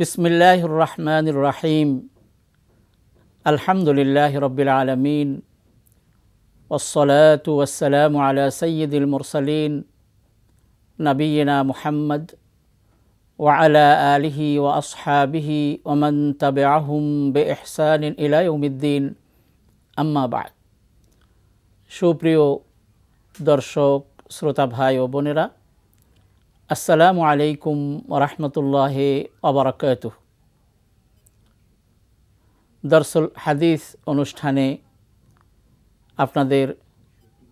بسم الله الرحمن الرحيم الحمد لله رب العالمين والصلاة والسلام على سيد المرسلين نبينا محمد وعلى آله وأصحابه ومن تبعهم بإحسان إلى يوم الدين أما بعد সুপ্রিয় দর্শক শ্রোতা ভাই ও বোনেরা আসসালামু আলাইকুম ওরহমতুল্লাহ অবরাকাত দর্সুল হাদিস অনুষ্ঠানে আপনাদের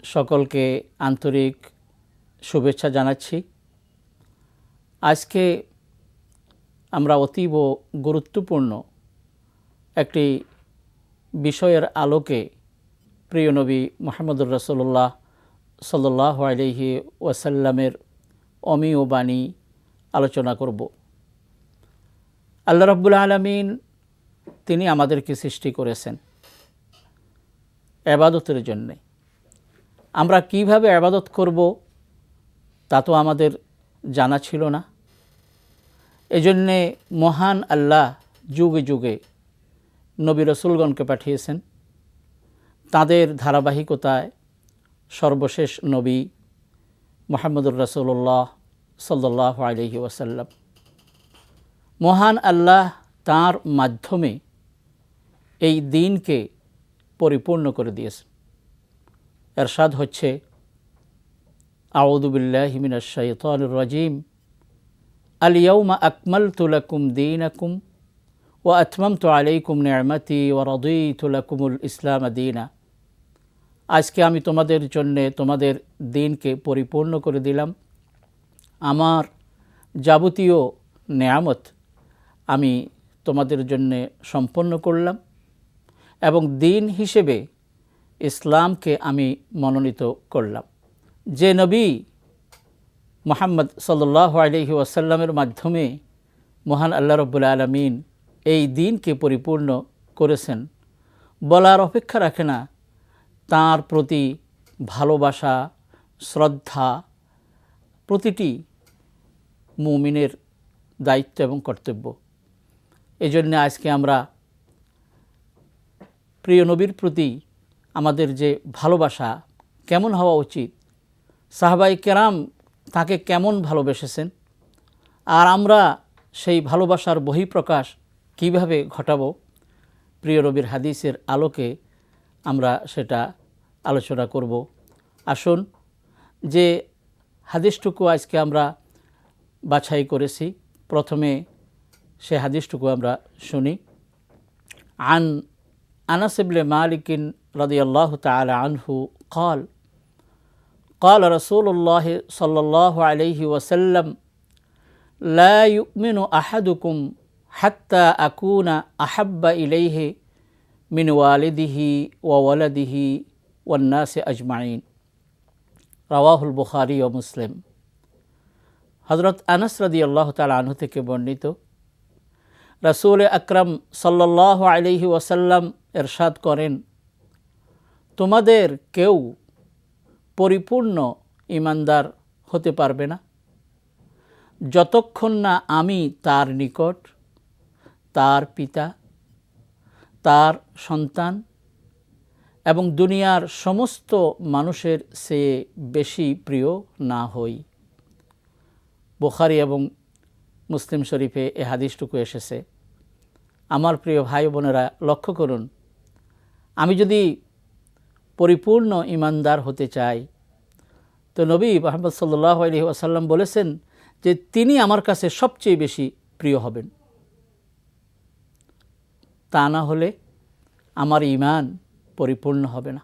সকলকে আন্তরিক শুভেচ্ছা জানাচ্ছি। আজকে আমরা অতীব গুরুত্বপূর্ণ একটি বিষয়ের আলোকে প্রিয় নবী মোহাম্মদুর রসুল্লাহ সাল্লাহ আলহি ওয়াসাল্লামের অমীয় বাণী আলোচনা করব। আল্লাহ রব্বুল আলমিন তিনি আমাদেরকে সৃষ্টি করেছেন আবাদতের জন্যে। আমরা কীভাবে আবাদত করব তা তো আমাদের জানা ছিল না। এজন্যে মহান আল্লাহ যুগে যুগে নবী রসুলগণকে পাঠিয়েছেন। তাদের ধারাবাহিকতায় সর্বশেষ নবী মোহাম্মদুর রসুল্লাহ সাল্লাহ আলহি ওয়াসাল্লাম মহান আল্লাহ তার মাধ্যমে এই দিনকে পরিপূর্ণ করে দিয়েছেন এরশাদ হচ্ছে আউদুবিল্লাহিমিন শৈতন রাজিম আলিয়ৌমা আকমল তুলকুম দিন আকুম ও আতমম তো আলাইকুম নেমতি ও রদুই তুলকুমুল ইসলাম দিনা আজকে আমি তোমাদের জন্যে তোমাদের দিনকে পরিপূর্ণ করে দিলাম। আমার যাবতীয় নেয়ামত আমি তোমাদের জন্যে সম্পন্ন করলাম এবং দিন হিসেবে ইসলামকে আমি মনোনীত করলাম। যে নবী মোহাম্মদ সাল্লাহ আলহি ওয়াসাল্লামের মাধ্যমে মহান আল্লাহ রব্বুল আলমিন এই দিনকে পরিপূর্ণ করেছেন। বলার অপেক্ষা রাখে না তাঁর প্রতি ভালোবাসা, শ্রদ্ধা প্রতিটি মুমিনের দায়িত্ব এবং কর্তব্য। এই জন্য আজকে আমরা প্রিয় নবীর প্রতি আমাদের যে ভালোবাসা, কেমন হওয়া উচিত, সাহবাই কেরাম তাকে কেমন ভালোবেসেছেন, আর আমরা সেই ভালোবাসার বহিঃপ্রকাশ কীভাবে ঘটাবো, প্রিয় রবির হাদিসের আলোকে আমরা সেটা আলোচনা করব আসুন যে হাদিসটুকু আজকে আমরা বাছাই করেছি প্রথমে সে হাদিসটুকু আমরা শুনি আন আনাসিবলে মালিকিন রদিয়াল্লাহ তালা আনহু قال قال رسول الله صلى الله عليه وسلم لا يؤمن أحدكم حتى أكون أحب إليه মিন ওয়ালিদিহি ওয়ালাদিহি ওয়ান্নাসে আজমাইন রাওয়াহুল বুখারি ও মুসলিম হজরত আনস রদি আল্লাহ তাল আনহু থেকে বর্ণিত, রসুল আকরম সাল্লাহ আলহি ওয়াসাল্লাম এরশাদ করেন, তোমাদের কেউ পরিপূর্ণ ইমানদার হতে পারবে না। যতক্ষণ না আমি তার নিকট, তার পিতা তার সন্তান এবং দুনিয়ার সমস্ত মানুষের সে বেশি প্রিয় না হই। বোখারি এবং মুসলিম শরীফে এ হাদিসটুকু এসেছে। আমার প্রিয় ভাই বোনেরা, লক্ষ্য করুন, আমি যদি পরিপূর্ণ ইমানদার হতে চাই, তো নবী মোহাম্মদ সাল্লাহ আলহি আসাল্লাম বলেছেন যে তিনি আমার কাছে সবচেয়ে বেশি প্রিয় হবেন। তা না হলে আমার ইমান পরিপূর্ণ হবে না।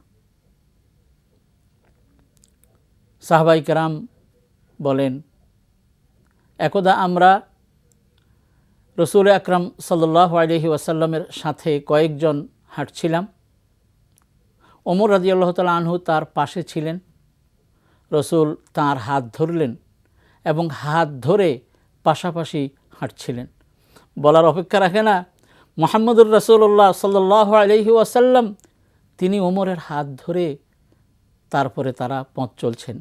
সাহবাই কেরাম বলেন, একদা আমরা রসুল আকরাম সাল্লাহ আলহি ওয়াসাল্লামের সাথে কয়েকজন হাঁটছিলাম। ওমর রাজি আল্লাহ তালা আনহু তার পাশে ছিলেন। রসুল তার হাত ধরলেন এবং হাত ধরে পাশাপাশি হাঁটছিলেন। বলার অপেক্ষা রাখে না মোহাম্মদুর রসুল্লাহ সাল্লাহ আলহি ওয়াসাল্লাম, তিনি ওমরের হাত ধরে তারপরে তারা পথ চলছেন।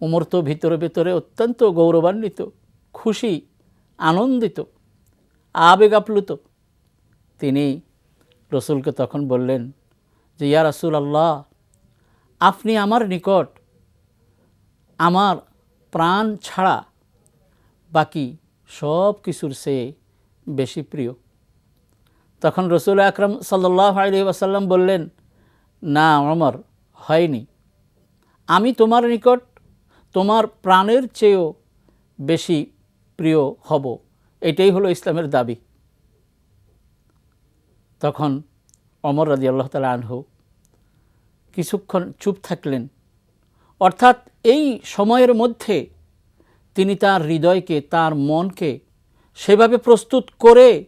উমর তো ভিতরে ভিতরে অত্যন্ত গৌরবান্বিত, খুশি, আনন্দিত আবেগ আপ্লুত তিনি রসুলকে তখন বললেন যে, ইয়া রাসুল আল্লাহ আপনি আমার নিকট আমার প্রাণ ছাড়া বাকি সব কিছুর সে বেশি প্রিয়। তখন রসুল আকরম সাল্লাহ আলী ওয়াসাল্লাম বললেন, না অমর, হয়নি। আমি তোমার নিকট তোমার প্রাণের চেয়েও বেশি প্রিয় হব। এটাই হলো ইসলামের দাবি। তখন অমর রাজি আল্লাহ তালা আনহু কিছুক্ষণ চুপ থাকলেন। অর্থাৎ এই সময়ের মধ্যে তিনি তার হৃদয়কে, তার মনকে সেভাবে প্রস্তুত করে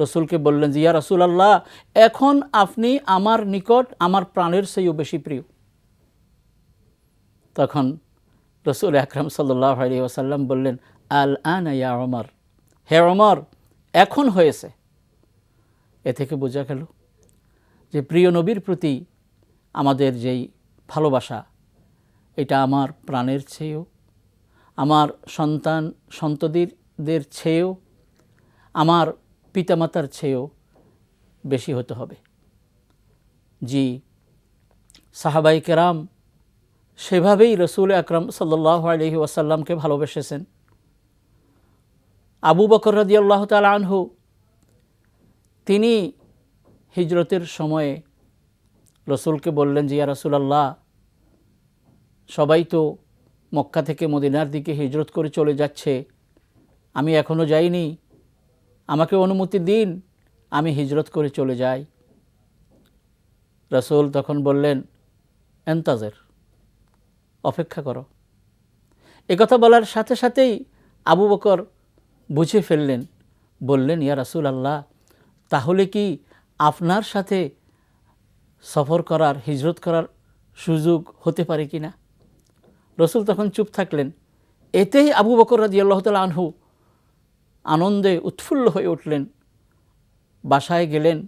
রসুলকে বললেন যে, ইয়া রসুল আল্লাহ এখন আপনি আমার নিকট আমার প্রাণের চেয়েও বেশি প্রিয়। তখন রসুল আকরম সাল্লাহ আলী ওসাল্লাম বললেন, আল আন ইয়া অমর হে অমর এখন হয়েছে। এ থেকে বোঝা গেল যে, প্রিয় নবীর প্রতি আমাদের যেই ভালোবাসা, এটা আমার প্রাণের চেয়েও, আমার সন্তান সন্ততিদের চেয়েও, আমার পিতামাতার চেয়েও বেশি হতে হবে। জি সাহাবাই কেরাম সেভাবেই রসুল আকরম সাল্লাহ আলহি ওয়াসাল্লামকে ভালোবেসেছেন। আবু বকর রদি আল্লাহ তাল আনহু, তিনি হিজরতের সময়ে রসুলকে বললেন যে, ইয়া রসুলাল্লাহ, সবাই তো মক্কা থেকে মদিনার দিকে হিজরত করে চলে যাচ্ছে। আমি এখনও যাইনি আমাকে অনুমতি দিন, আমি হিজরত করে চলে যাই। রসুল তখন বললেন, এন্তাজের, অপেক্ষা করো। কথা বলার সাথে সাথেই আবু বকর বুঝে ফেললেন, বললেন, ইয়া রাসুল আল্লাহ তাহলে কি আপনার সাথে সফর করার, হিজরত করার সুযোগ হতে পারে কি না রসুল তখন চুপ থাকলেন। এতেই আবু বকর রাজি আল্লাহ তাল আনহু আনন্দে উৎফুল্ল হয়ে উঠলেন। বাসায় গেলেন।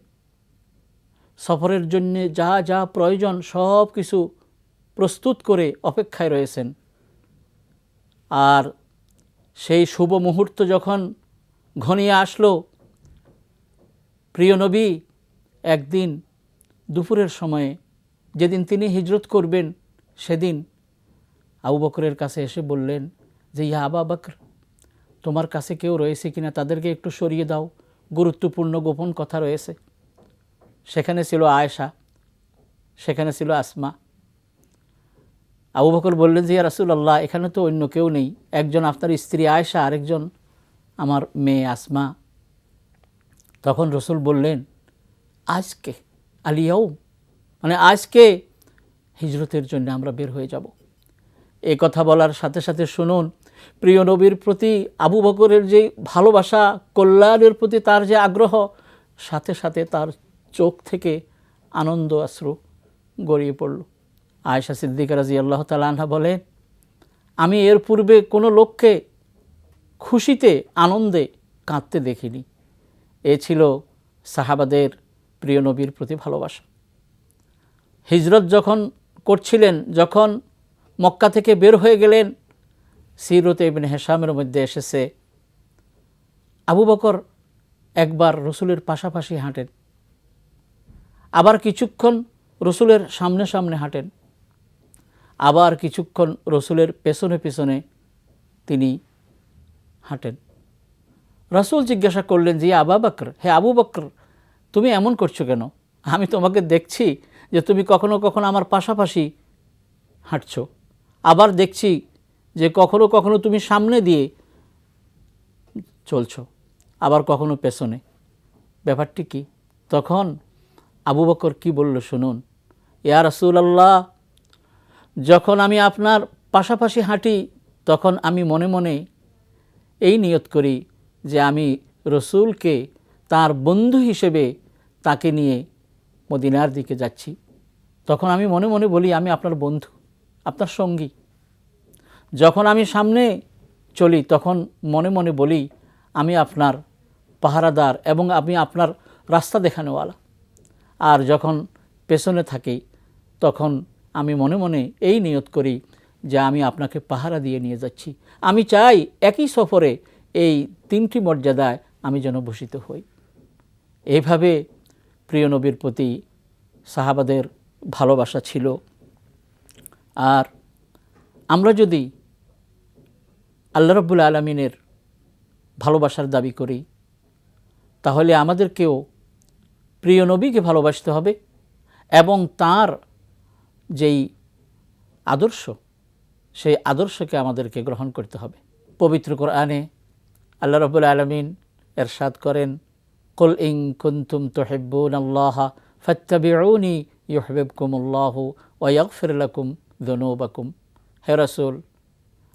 সফরের জন্যে যা যা প্রয়োজন সব কিছু প্রস্তুত করে অপেক্ষায় রয়েছেন। আর সেই শুভ মুহূর্ত যখন ঘনিয়ে আসলো, প্রিয় নবী, একদিন দুপুরের সময়ে যেদিন তিনি হিজরত করবেন, সেদিন আবু বকরের কাছে এসে বললেন যে, ইয়া আবা বকর তোমার কাছে কেউ রয়েছে কিনা তাদেরকে একটু সরিয়ে দাও। গুরুত্বপূর্ণ গোপন কথা রয়েছে। সেখানে ছিল আয়েশা, সেখানে ছিল আসমা। আবু বকর বললেন যে রাসুল আল্লাহ এখানে তো অন্য কেউ নেই। একজন আপনার স্ত্রী আয়েশা, আরেকজন আমার মেয়ে আসমা। তখন রসুল বললেন, আজকে আলিয়াও মানে আজকে হিজরতের জন্য আমরা বের হয়ে যাব। এ কথা বলার সাথে সাথে শুনুন প্রিয় নবীর প্রতি আবু বকরের যে ভালোবাসা, কল্যাণের প্রতি তার যে আগ্রহ, সাথে সাথে তার চোখ থেকে আনন্দ আশ্রু গড়িয়ে পড়ল। আয়সা সিদ্দিক রাজি আল্লাহ তালাহা বলেন আমি এর পূর্বে কোনো লোককে খুশিতে, আনন্দে কাঁদতে দেখিনি। এ ছিল সাহাবাদের প্রিয় নবীর প্রতি ভালোবাসা। হিজরত যখন করছিলেন, যখন মক্কা থেকে বের হয়ে গেলেন সিরতে ইবিন হেসামের মধ্যে এসেছে। আবু বকর একবার রসুলের পাশাপাশি হাঁটেন। আবার কিছুক্ষণ রসুলের সামনে সামনে হাঁটেন। আবার কিছুক্ষণ রসুলের পেছনে পেছনে তিনি হাঁটেন। রসুল জিজ্ঞাসা করলেন যে আবা বকর, হে আবু বকর, তুমি এমন করছ কেন? আমি তোমাকে দেখছি যে তুমি কখনো কখনো আমার পাশাপাশি হাঁটছো। আবার দেখছি যে কখনো কখনো তুমি সামনে দিয়ে চলছো, আবার কখনো পেছনে। ব্যাপারটি কি? তখন আবু বকর কি বলল শুনুন, ইয়া আল্লাহ যখন আমি আপনার পাশাপাশি হাঁটি, তখন আমি মনে মনে এই নিয়ত করি যে আমি রসুলকে তার বন্ধু হিসেবে তাকে নিয়ে মদিনার দিকে যাচ্ছি। তখন আমি মনে মনে বলি, আমি আপনার বন্ধু, আপনার সঙ্গী। যখন আমি সামনে চলি, তখন মনে মনে বলি, আমি আপনার পাহারাদার এবং আমি আপনার রাস্তা দেখানোওয়ালা। আর যখন পেছনে থাকি, তখন আমি মনে মনে এই নিয়ত করি যে আমি আপনাকে পাহারা দিয়ে নিয়ে যাচ্ছি। আমি চাই একই সফরে এই তিনটি মর্যাদায় আমি যেন ভূষিত হই। এইভাবে প্রিয় নবীর প্রতি সাহাবাদের ভালোবাসা ছিল। আর আমরা যদি আল্লাহ রব্বুল আলমিনের ভালোবাসার দাবি করি, তাহলে আমাদেরকেও প্রিয় নবীকে ভালোবাসতে হবে এবং তার যেই আদর্শ, সেই আদর্শকে আমাদেরকে গ্রহণ করতে হবে। পবিত্র কোরআনে আল্লাহ রবুল আলমিন এরশাদ করেন, কুল ইং কুন্তুম তোহেব্বুন আল্লাহ ফত্তাবিউনি ইউহবিবকুমুল্লাহ ওয়াগফির লাকুম দনুবাকুম। হে রাসূল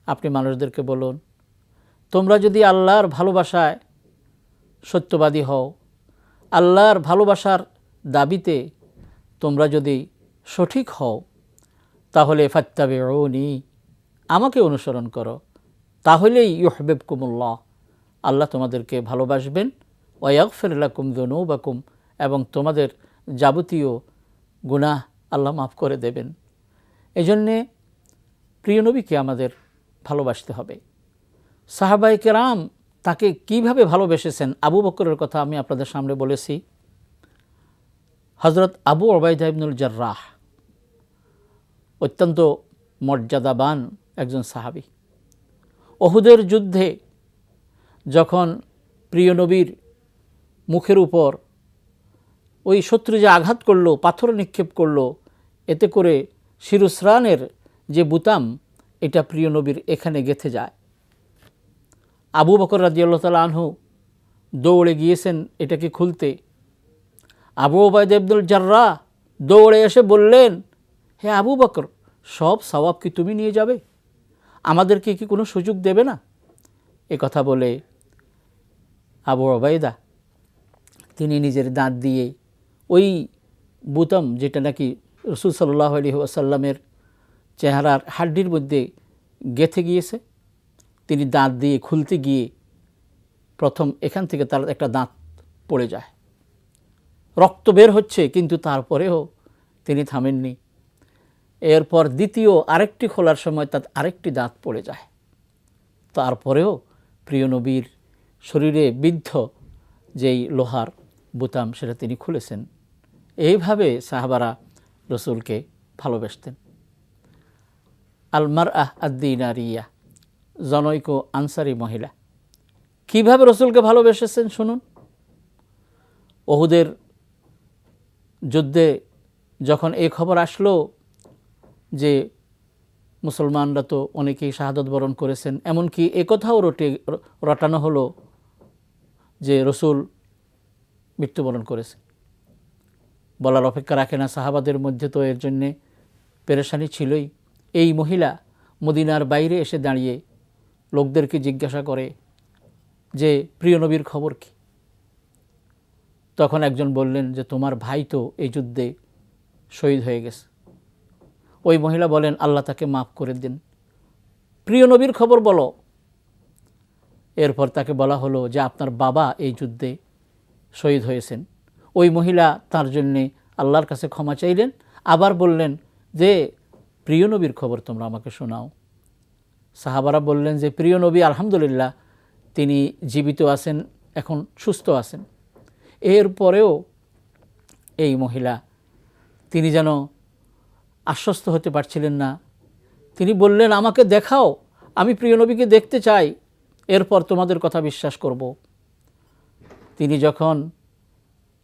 আপনি মানুষদেরকে বলুন, তোমরা যদি আল্লাহর ভালোবাসায় সত্যবাদী হও, আল্লাহর ভালোবাসার দাবিতে তোমরা যদি সঠিক হও, তাহলে ফাত্তাবিউনি, আমাকে অনুসরণ করো। তাহলেই ইউহবেব কুমুল্লাহ আল্লাহ তোমাদেরকে ভালোবাসবেন ওয়াগফিরলাকুম দনুবাকুম এবং তোমাদের যাবতীয় গুনাহ আল্লাহ মাফ করে দেবেন। এজন্যে প্রিয় নবীকে আমাদের ভালোবাসতে হবে। সাহাবাই কেরাম তাকে কীভাবে ভালোবেসেছেন? আবু বকরের কথা আমি আপনাদের সামনে বলেছি। হজরত আবু ওবায়দা ইবনুল জার্রাহ অত্যন্ত মর্যাদাবান একজন সাহাবি। অহুদের যুদ্ধে যখন প্রিয় নবীর মুখের উপর ওই শত্রু যে আঘাত করল, পাথর নিক্ষেপ করল, এতে করে শিরুস্রানের যে বুতাম এটা প্রিয় নবীর এখানে গেথে যায়। আবু বকর রাজিয়াল্লাহ তালা আনহু দৌড়ে গিয়েছেন এটাকে খুলতে। আবু ওবায়দ আব্দুল জার্রা দৌড়ে এসে বললেন, হে আবু বকর, সব সওয়াব কি তুমি নিয়ে যাবে? আমাদেরকে কি কোনো সুযোগ দেবে না? এ কথা বলে আবু ওবায়দা তিনি নিজের দাঁত দিয়ে ওই বুতম যেটা নাকি রসুল সাল্লাহ আলী আসাল্লামের চেহারার হাড্ডির মধ্যে গেথে গিয়েছে। তিনি দাঁত দিয়ে খুলতে গিয়ে প্রথম এখান থেকে তার একটা দাঁত পড়ে যায়। রক্ত বের হচ্ছে, কিন্তু তারপরেও তিনি থামেননি। এরপর দ্বিতীয় আরেকটি খোলার সময় তার আরেকটি দাঁত পড়ে যায়। তারপরেও প্রিয় নবীর শরীরে বিদ্ধ যেই লোহার বুতাম, সেটা তিনি খুলেছেন। এইভাবে সাহাবারা রসুলকে ভালোবাসতেন। আলমার আহ আদ্দিনারিয়া, জনৈক আনসারি মহিলা। কীভাবে রসুলকে ভালোবেসেছেন শুনুন? ওহুদের যুদ্ধে যখন এই খবর আসলো যে মুসলমানরা তো অনেকেই শাহাদত বরণ করেছেন, এমনকি একথাও রটে, রটানো হলো যে রসুল মৃত্যুবরণ করেছে বলার অপেক্ষা রাখে না, সাহাবাদের মধ্যে তো এর জন্যে পেরেশানি ছিলই। এই মহিলা মদিনার বাইরে এসে দাঁড়িয়ে লোকদেরকে জিজ্ঞাসা করে যে, প্রিয় নবীর খবর কি? তখন একজন বললেন যে, তোমার ভাই তো এই যুদ্ধে শহীদ হয়ে গেছে। ওই মহিলা বলেন, আল্লাহ তাকে মাফ করে দিন। প্রিয় নবীর খবর বলো। এরপর তাকে বলা হলো যে, আপনার বাবা এই যুদ্ধে শহীদ হয়েছেন। ওই মহিলা তার জন্যে আল্লাহর কাছে ক্ষমা চাইলেন, আবার বললেন যে প্রিয় নবীর খবর তোমরা আমাকে শোনাও। সাহাবারা বললেন যে, প্রিয় নবী, আলহামদুলিল্লাহ, তিনি জীবিত আছেন, এখন সুস্থ আছেন। এরপরেও এই মহিলা, তিনি যেন আশ্বস্ত হতে পারছিলেন না। তিনি বললেন, আমাকে দেখাও, আমি প্রিয় নবীকে দেখতে চাই, এরপর তোমাদের কথা বিশ্বাস করব। তিনি যখন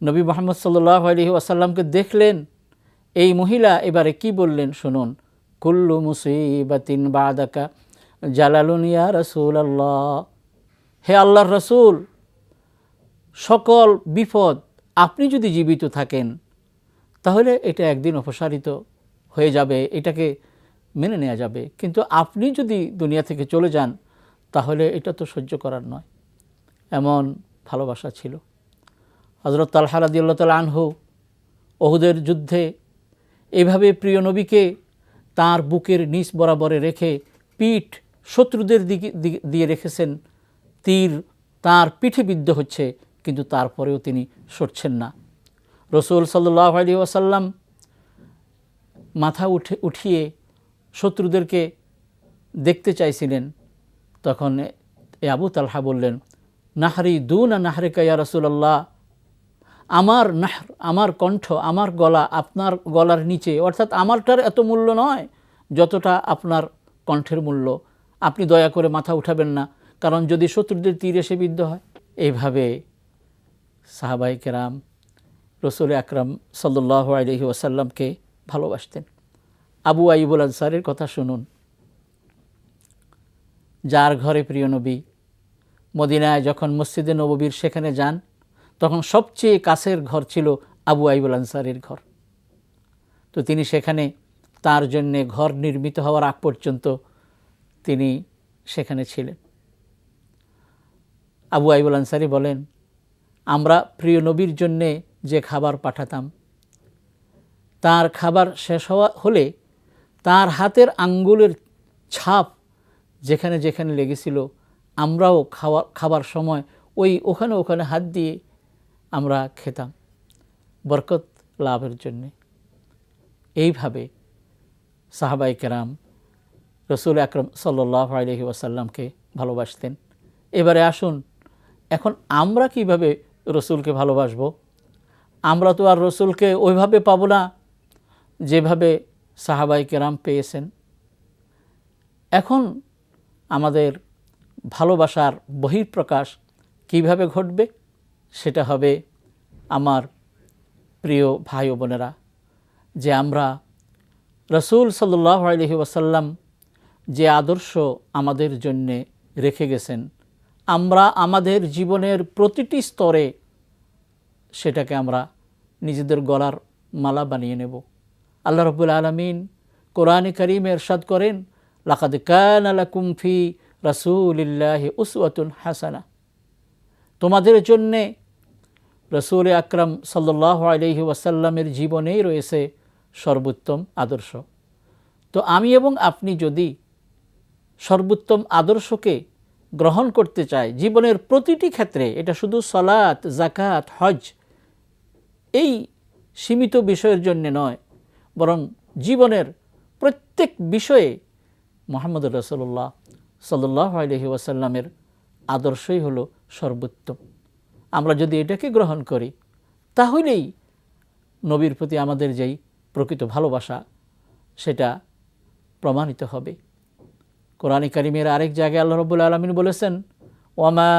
নবী মোহাম্মদ সাল্লাহ আলহি আসাল্লামকে দেখলেন, এই মহিলা এবারে কি বললেন শুনুন। কুল্লু মুসিবাতিন বাদাকা জালালুনিয়া রসুল আল্লাহ হে আল্লাহর রসুল, সকল বিপদ আপনি যদি জীবিত থাকেন, তাহলে এটা একদিন অপসারিত হয়ে যাবে, এটাকে মেনে নেওয়া যাবে। কিন্তু আপনি যদি দুনিয়া থেকে চলে যান, তাহলে এটা তো সহ্য করার নয়। এমন ভালোবাসা ছিল। হজরত তালহা রাদিউল্লাহ তাল আনহু, ওহুদের যুদ্ধে এভাবে প্রিয় নবীকে তার বুকের নিচ বরাবরে রেখে পিঠ শত্রুদের দিকে দিয়ে রেখেছেন। তীর তার পিঠে বিদ্ধ হচ্ছে, কিন্তু তারপরেও তিনি সরছেন না। রসুল সাল্লাহ আলী ওয়াসাল্লাম মাথা উঠে, উঠিয়ে শত্রুদেরকে দেখতে চাইছিলেন। তখন এ আবু তালহা বললেন, নাহরি দুন নাহরে কাইয়া রসুল্লাহ আমার নাহর, আমার কণ্ঠ, আমার গলা, আপনার গলার নিচে, অর্থাৎ আমারটার এত মূল্য নয় যতটা আপনার কণ্ঠের মূল্য। আপনি দয়া করে মাথা উঠাবেন না, কারণ যদি শত্রুদের তীর এসে বিদ্ধ হয় এইভাবে সাহাবাই কেরাম, রসুল আকরাম সাল্লাহ আলহি ওয়াসাল্লামকে ভালোবাসতেন। আবু আইবুল আনসারের কথা শুনুন। যার ঘরে প্রিয় নবী, মদিনায় যখন মসজিদে নববীর সেখানে যান তখন সবচেয়ে কাছের ঘর ছিল আবু আইবুল আনসারের ঘর। তো তিনি সেখানে তার জন্যে ঘর নির্মিত হওয়ার আগ পর্যন্ত তিনি সেখানে ছিলেন। আবু আইবুল আনসারি বলেন, আমরা প্রিয় নবীর জন্যে যে খাবার পাঠাতাম, তার খাবার শেষ হওয়া হলে তার হাতের আঙ্গুলের ছাপ যেখানে যেখানে লেগেছিল, আমরাও খাওয়া, খাবার সময় ওই ওখানে ওখানে হাত দিয়ে আমরা খেতাম। বরকত লাভের জন্যে। এইভাবে সাহাবাই কেরাম রসুল আকরম সাল্লাহ আলহি ওয়াসাল্লামকে ভালোবাসতেন। এবারে আসুন, এখন আমরা কীভাবে রসুলকে ভালোবাসবো? আমরা তো আর রসুলকে ওইভাবে পাবো না যেভাবে সাহাবাই কেরাম পেয়েছেন। এখন আমাদের ভালোবাসার বহিঃপ্রকাশ কীভাবে ঘটবে? সেটা হবে আমার প্রিয় ভাই বোনেরা, যে আমরা রসুল সাল্লাহ আলহি ওয়াসাল্লাম যে আদর্শ আমাদের জন্যে রেখে গেছেন, আমরা আমাদের জীবনের প্রতিটি স্তরে সেটাকে আমরা নিজেদের গলার মালা বানিয়ে নেব। আল্লাহ রবুল আলমিন কোরআনে করিম এরশাদ করেন, লাকাদ কান আলাকুম ফি রাসুলিল্লাহ উসওয়াতুন হাসানা। তোমাদের জন্যে রসুল আকরাম সাল্লাহ আলহি ওয়াসাল্লামের জীবনেই রয়েছে সর্বোত্তম আদর্শ। তো আমি এবং আপনি যদি সর্বোত্তম আদর্শকে গ্রহণ করতে চাই, জীবনের প্রতিটি ক্ষেত্রে, এটা শুধু সলাত জাকাত হজ, এই সীমিত বিষয়ের জন্য নয়, বরং জীবনের প্রত্যেক বিষয়ে মোহাম্মদ রসল্লাহ সাল্লাহ আলহি ওয়াসাল্লামের আদর্শই হলো সর্বোত্তম। আমরা যদি এটাকে গ্রহণ করি, তাহলেই নবীর প্রতি আমাদের যেই প্রকৃত ভালোবাসা, সেটা প্রমাণিত হবে। কোরআন করিমের আরেক জায়গায় আল্লাহ রবুল আলমিন বলেছেন, ওয়ামা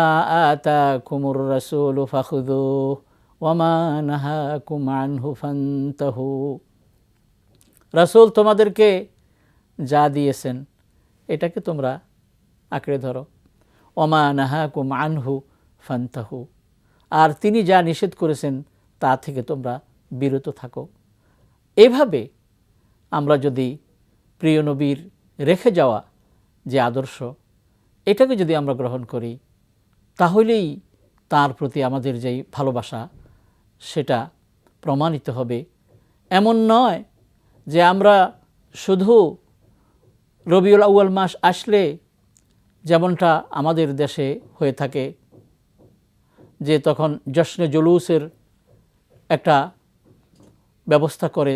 আতা কুমুর রসুল ফাখুদু ওয়ামা নাহা কুমান হুফান্তহু রসুল তোমাদেরকে যা দিয়েছেন, এটাকে তোমরা আঁকড়ে ধরো। ওমা নাহা আনহু ফান্তাহু। আর তিনি যা নিষেধ করেছেন তা থেকে তোমরা বিরত থাকো। এভাবে আমরা যদি প্রিয় নবীর রেখে যাওয়া যে আদর্শ, এটাকে যদি আমরা গ্রহণ করি, তাহলেই তার প্রতি আমাদের যেই ভালোবাসা, সেটা প্রমাণিত হবে। এমন নয় যে আমরা শুধু রবিউল আউয়াল মাস আসলে যেমনটা আমাদের দেশে হয়ে থাকে যে তখন জশ্নে জলুসের একটা ব্যবস্থা করে।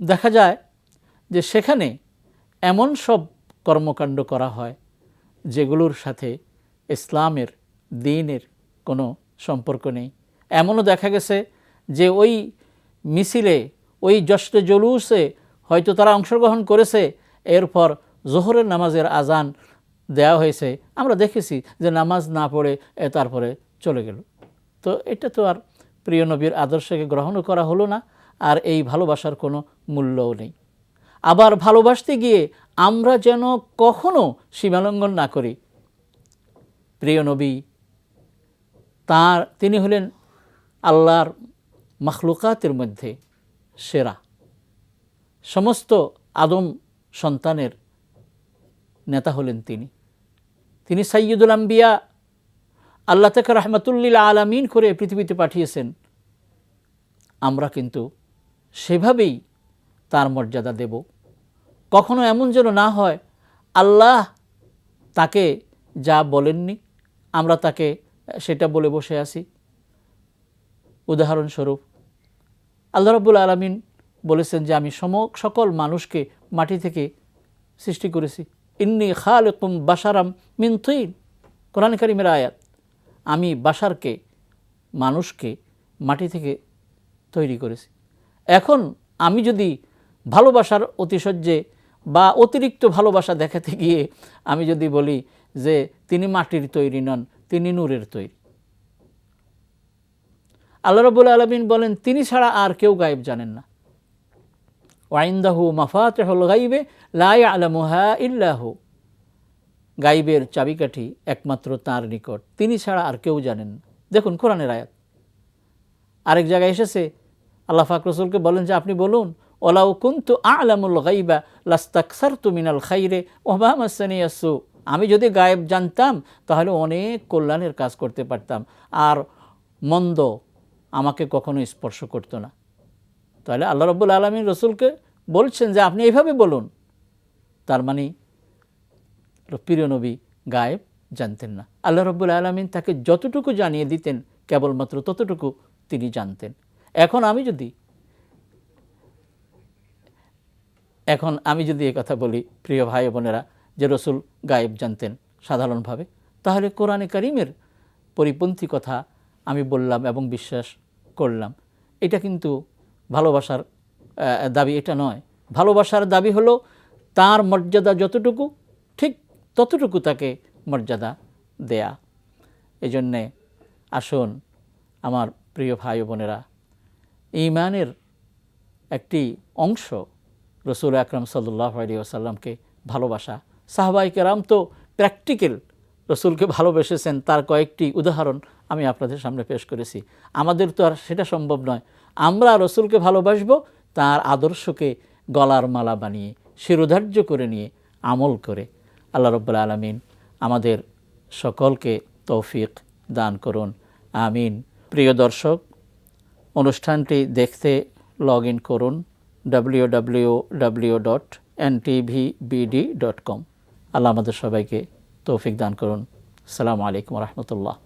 দেখা যায় যে সেখানে এমন সব কর্মকাণ্ড করা হয় যেগুলোর সাথে ইসলামের, দিনের কোনো সম্পর্ক নেই। এমনও দেখা গেছে যে ওই মিছিলে, ওই জশ্নে জলুসে হয়তো তারা অংশগ্রহণ করেছে, এরপর জোহরের নামাজের আজান দেওয়া হয়েছে। আমরা দেখেছি যে নামাজ না পড়ে তারপরে চলে গেল। তো এটা তো আর প্রিয় নবীর আদর্শকে গ্রহণও করা হলো না, আর এই ভালোবাসার কোনো মূল্যও নেই। আবার ভালোবাসতে গিয়ে আমরা যেন কখনো সীমালঙ্ঘন না করি। প্রিয় নবী, তার, তিনি হলেন আল্লাহর মখলুকাতের মধ্যে সেরা। সমস্ত আদম সন্তানের নেতা হলেন তিনি। তিনি সাইয়দুল আম্বিয়া আল্লাহ তাকে রহমতুল্লিল আলামিন করে পৃথিবীতে পাঠিয়েছেন। আমরা কিন্তু সেভাবেই তার মর্যাদা দেব। কখনো এমন যেন না হয়, আল্লাহ তাকে যা বলেননি, আমরা তাকে সেটা বলে বসে আছি। উদাহরণস্বরূপ, আল্লাহ রব্বুল আলমিন বলেছেন যে, আমি সম, সকল মানুষকে মাটি থেকে সৃষ্টি করেছি। ইন্নি খালেকুম বাসারাম মিন তুইন কোরআন কারিমের আয়াত। আমি বাসারকে, মানুষকে মাটি থেকে তৈরি করেছি। এখন আমি যদি ভালোবাসার অতিশয্যে বা অতিরিক্ত ভালোবাসা দেখাতে গিয়ে আমি যদি বলি যে তিনি মাটির তৈরি নন, তিনি নূরের তৈরি। আল্লাহ রবুল আলমিন বলেন, তিনি ছাড়া আর কেউ গায়েব জানেন না। ওয়াইন্দাহু মাফাতেহল গাইবে লাই আলমুহা ইল্লাহু গাইবের চাবিকাঠি একমাত্র তার নিকট। তিনি ছাড়া আর কেউ জানেন দেখুন, কোরআনের আয়াত। আরেক জায়গায় এসেছে, আল্লাহ ফাক রসুলকে বলেন যে, আপনি বলুন, ওলাউ কুন্তু আলামুল গাইবা লাস্তাকসার তুমিনাল খাইরে ওবামাসানিয়াসু আমি যদি গায়েব জানতাম, তাহলে অনেক কল্যাণের কাজ করতে পারতাম। আর মন্দ আমাকে কখনো স্পর্শ করতো না। তাহলে আল্লাহ রব্বুল আলমীর রসুলকে বলছেন যে, আপনি এইভাবে বলুন। তার মানে প্রিয় নবী গায়েব জানতেন না। আল্লাহ রব্বুল আলমিন তাকে যতটুকু জানিয়ে দিতেন, কেবলমাত্র ততটুকু তিনি জানতেন। এখন আমি যদি, এখন আমি যদি কথা বলি, প্রিয় ভাই বোনেরা, যে রসুল গায়েব জানতেন সাধারণভাবে, তাহলে কোরআনে করিমের পরিপন্থী কথা আমি বললাম এবং বিশ্বাস করলাম। এটা কিন্তু ভালোবাসার দাবি এটা নয়। ভালোবাসার দাবি হলো তার মর্যাদা যতটুকু, ঠিক ততটুকু তাকে মর্যাদা দেয়া। এজন্যে আসুন আমার প্রিয় ভাই বোনেরা ইমানের একটি অংশ রসুল আকরম সাল্লাহ আলী আসাল্লামকে ভালোবাসা। সাহবাই কেরাম তো প্র্যাকটিক্যাল রসুলকে ভালোবেসেছেন, তার কয়েকটি উদাহরণ আমি আপনাদের সামনে পেশ করেছি। আমাদের তো আর সেটা সম্ভব নয়। আমরা রসুলকে ভালোবাসবো, তার আদর্শকে গলার মালা বানিয়ে, শিরোধার্য করে নিয়ে আমল করে আল্লাহ রব্বুল আলমিন আমাদের সকলকে তৌফিক দান করুন। আমিন। প্রিয় দর্শক, অনুষ্ঠানটি দেখতে লগ ইন করুন W W W dot N dot com আল্লাহ আমাদের সবাইকে তৌফিক দান করুন। আসসালামু আলাইকুম রহমতুল্লাহ।